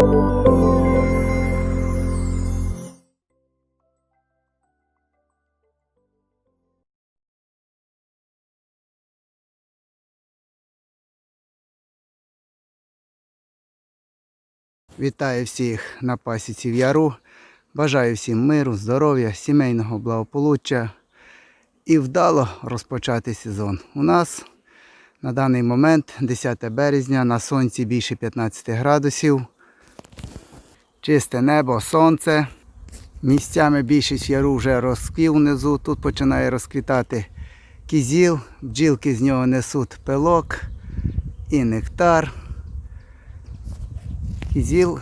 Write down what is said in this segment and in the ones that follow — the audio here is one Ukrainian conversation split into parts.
Вітаю всіх на пасіці в Яру. Бажаю всім миру, здоров'я, сімейного благополуччя і вдало розпочати сезон. У нас на даний момент 10 березня, на сонці більше 15 градусів. Чисте небо, сонце. Місцями більшість яру вже розквів внизу. Тут починає розквітати кізіл, бджілки з нього несуть пилок і нектар. Кізіл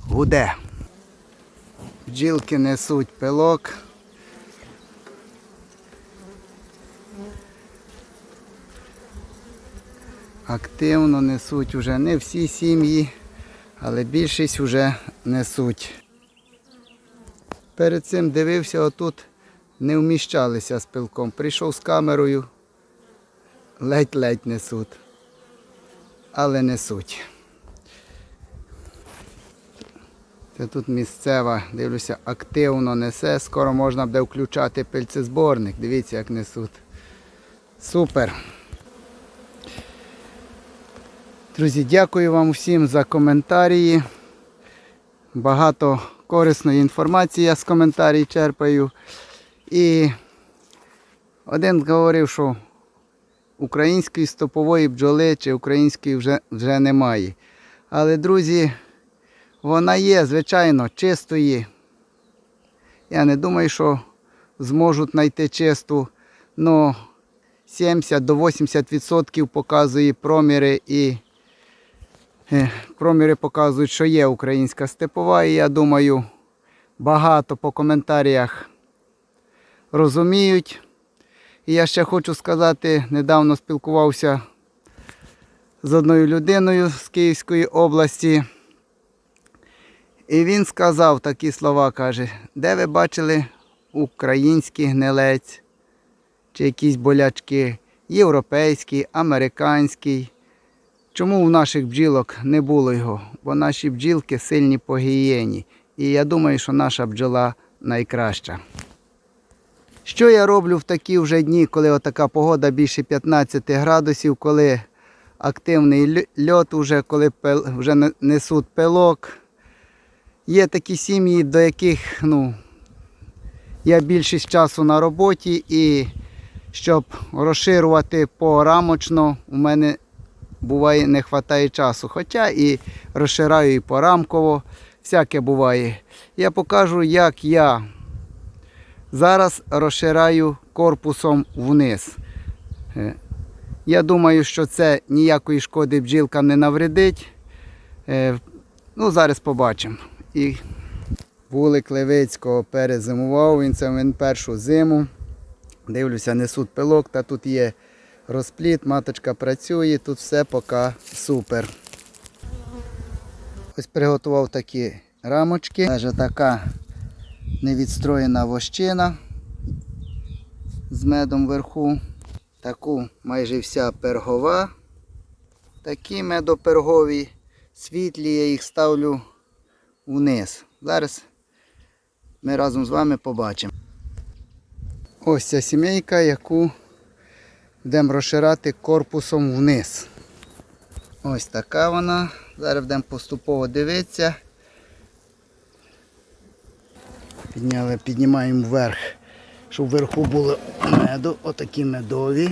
гуде. Бджілки несуть пилок. Активно несуть вже не всі сім'ї, але більшість вже несуть. Перед цим дивився, отут не вміщалися з пилком. Прийшов з камерою, ледь-ледь несуть, але несуть. Це тут місцева, дивлюся, активно несе. Скоро можна буде включати пильцезборник. Дивіться, як несуть. Супер. Друзі, дякую вам всім за коментарі. Багато корисної інформації я з коментарів черпаю. І один говорив, що української стопової бджоли чи української вже, вже немає. Але, друзі, вона є, звичайно, чистої. Я не думаю, що зможуть знайти чисту. але 70 до 80% показує проміри і проміри показують, що є українська степова. І я думаю, багато по коментарях розуміють. І я ще хочу сказати, недавно спілкувався з одною людиною з Київської області. І він сказав такі слова, каже, де ви бачили український гнилець, чи якісь болячки, європейський, американський. Чому у наших бджілок не було його? Бо наші бджілки сильні по гігієні. І я думаю, що наша бджола найкраща. Що я роблю в такі вже дні, коли отака погода більше 15 градусів, коли активний льот, уже, коли вже несуть пилок. Є такі сім'ї, до яких ну, я більшість часу на роботі і щоб розширювати порамочно, у мене буває не вистачає часу. Хоча і розшираю і порамково, всяке буває. Я покажу, як я зараз розширяю корпусом вниз. Е, Я думаю, що це ніякої шкоди бджілкам не навредить. Е, Ну, зараз побачимо. І вулик Левицького перезимував, він це він першу зиму. Дивлюся, несуть пилок, та тут є розпліт, маточка працює, тут все поки супер. Ось приготував такі рамочки. Теж така невідстроєна вощина з медом вверху. Таку майже вся пергова. Такі медопергові, світлі, я їх ставлю вниз. Зараз ми разом з вами побачимо. Ось ця сімейка, яку будемо розширати корпусом вниз. Ось така вона. Зараз будемо поступово дивитися. Підняли, піднімаємо вверх, щоб вверху було меду, отакі медові.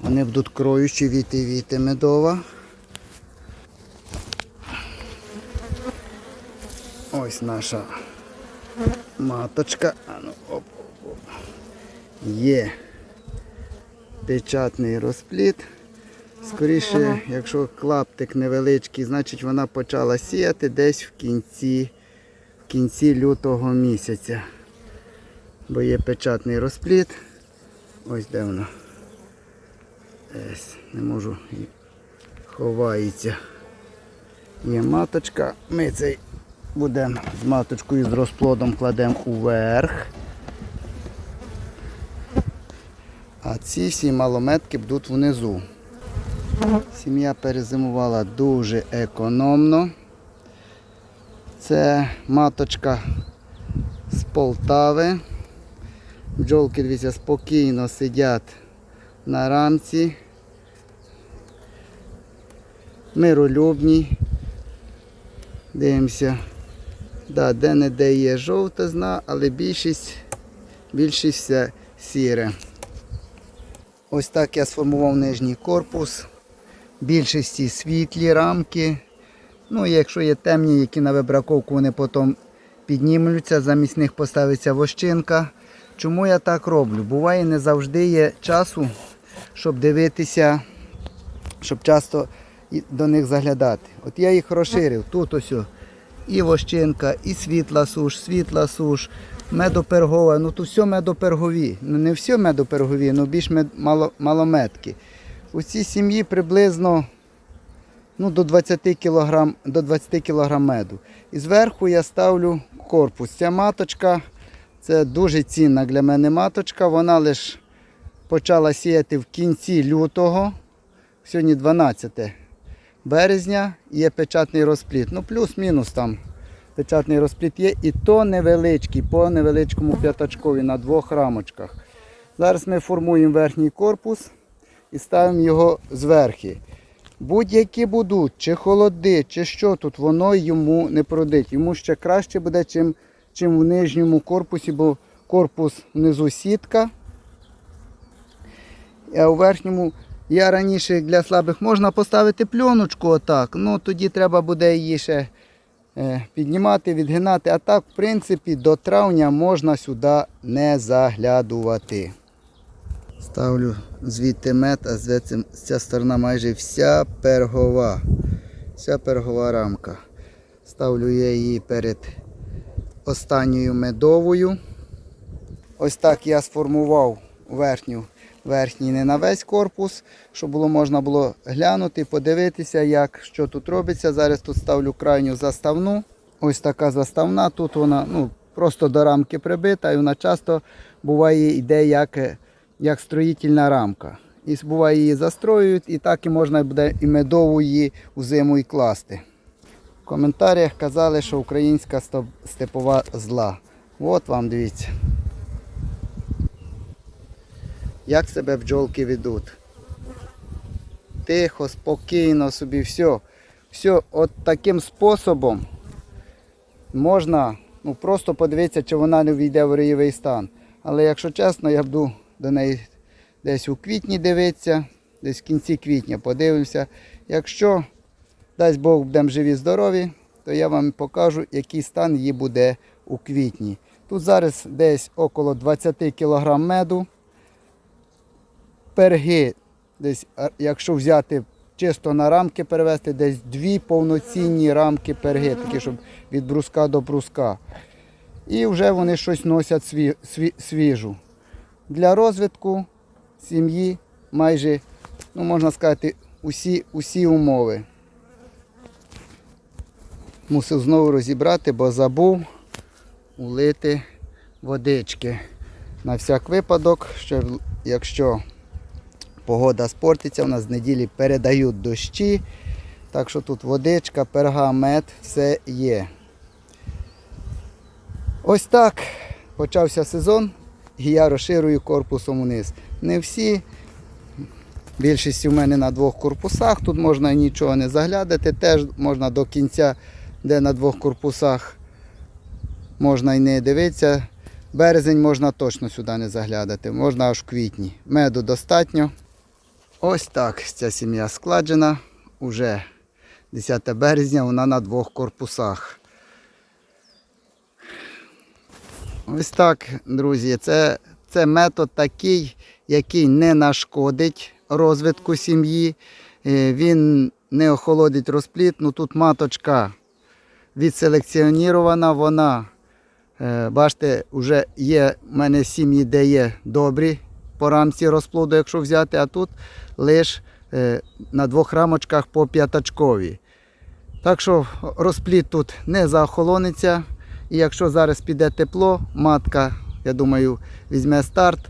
Вони будуть кроючі віти віти медова. Ось наша маточка. А ну, оп, оп, оп. Є печатний розпліт. Скоріше, якщо клаптик невеличкий, значить вона почала сіяти десь в кінці, в кінці лютого місяця. Бо є печатний розпліт. Ось де вона. Ось, не можу. Ховається. Є маточка. Ми цей будемо з маточкою з розплодом кладемо уверх. А ці всі малометки будуть внизу. Сім'я перезимувала дуже економно. Це маточка з Полтави. Бджолки, дивіться, спокійно сидять на рамці. Миролюбні. Дивимося. Да, де-не-де є жовтизна, але більшість, більшість все сіре. Ось так я сформував нижній корпус. Більшості світлі рамки. Ну, і якщо є темні, які на вибраковку вони потім піднімуться, замість них поставиться вощинка. Чому я так роблю? Буває, не завжди є часу, щоб дивитися, щоб часто до них заглядати. От я їх розширив. Тут ось і вощинка, і світла суш, світла суш, медопергова. Ну тут все медопергові. Ну не все медопергові, але більш мед, мало, малометки. У цій сім'ї приблизно ну, до 20 кг, до 20 кг меду. І зверху я ставлю корпус. Ця маточка це дуже цінна для мене маточка. Вона лише почала сіяти в кінці лютого. Сьогодні 12 березня є печатний розпліт. Ну, плюс-мінус там печатний розпліт є. І то невеличкий, по невеличкому п'ятачкові на двох рамочках. Зараз ми формуємо верхній корпус і ставимо його зверхи. Будь-які будуть, чи холоди, чи що тут, воно йому не продить. Йому ще краще буде, чим, чим в нижньому корпусі, бо корпус внизу сітка. А у верхньому я раніше для слабих можна поставити пленочку отак. Ну тоді треба буде її ще е, піднімати, відгинати. А так, в принципі, до травня можна сюди не заглядувати. Ставлю звідти мед, а звідси ця сторона майже вся пергова. Вся пергова рамка. Ставлю я її перед останньою медовою. Ось так я сформував верхню, верхній не на весь корпус, щоб було можна було глянути, подивитися, як, що тут робиться. Зараз тут ставлю крайню заставну. Ось така заставна. Тут вона ну, просто до рамки прибита і вона часто буває йде як, е, як строїтельна рамка. І буває її застроюють, і так і можна буде і медову її у і класти. В коментарях казали, що українська степова зла. От вам дивіться. Як себе бджолки ведуть. Тихо, спокійно собі, все. Все, от таким способом можна ну, просто подивитися, чи вона не війде в рійовий стан. Але якщо чесно, я буду до неї десь у квітні дивитися, десь в кінці квітня подивимося. Якщо, дасть Бог, будемо живі, здорові, то я вам покажу, який стан її буде у квітні. Тут зараз десь около 20 кг меду. Перги, десь, якщо взяти чисто на рамки перевести, десь дві повноцінні рамки перги, такі, щоб від бруска до бруска. І вже вони щось носять сві, сві, свіжу. Для розвитку сім'ї майже, ну можна сказати, усі, усі умови. Мусив знову розібрати, бо забув улити водички. На всяк випадок, що якщо погода спортиться, у нас з неділі передають дощі. Так що тут водичка, перга, мед, все є. Ось так почався сезон і я розширюю корпусом вниз. Не всі. Більшість у мене на двох корпусах. Тут можна нічого не заглядати. Теж можна до кінця, де на двох корпусах можна і не дивитися. Березень можна точно сюди не заглядати. Можна аж в квітні. Меду достатньо. Ось так ця сім'я складена. Уже 10 березня вона на двох корпусах. Ось так, друзі, це, це метод такий, який не нашкодить розвитку сім'ї. Е, Він не охолодить розпліт. Ну тут маточка відселекціонірована, вона, е, бачите, вже є в мене сім'ї, де є добрі по рамці розплоду, якщо взяти, а тут лише на двох рамочках по п'ятачкові. Так що розпліт тут не заохолониться. І якщо зараз піде тепло, матка, я думаю, візьме старт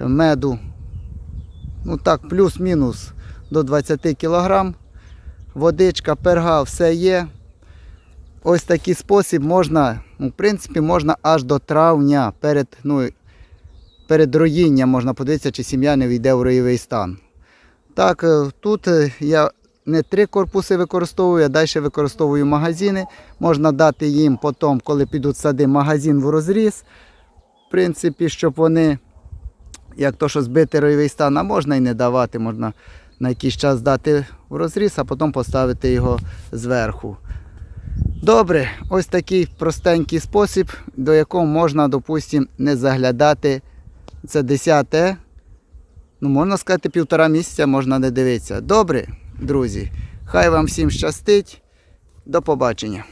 меду. Ну так, плюс-мінус до 20 кг. Водичка, перга, все є. ось такий спосіб можна, ну, в принципі, можна аж до травня перед, ну, перед роїнням можна подивитися, чи сім'я не війде в роєвий стан. Так, е, тут е, я не три корпуси використовую, а далі використовую магазини. Можна дати їм потім, коли підуть сади, магазин в розріз. В принципі, щоб вони, як то, що збити роєвий стан, а можна і не давати, можна на якийсь час дати в розріз, а потім поставити його зверху. Добре, ось такий простенький спосіб, до якого можна, допустимо, не заглядати. Це 10, ну можна сказати, півтора місяця можна не дивитися. Добре, друзі, хай вам всім щастить. До побачення.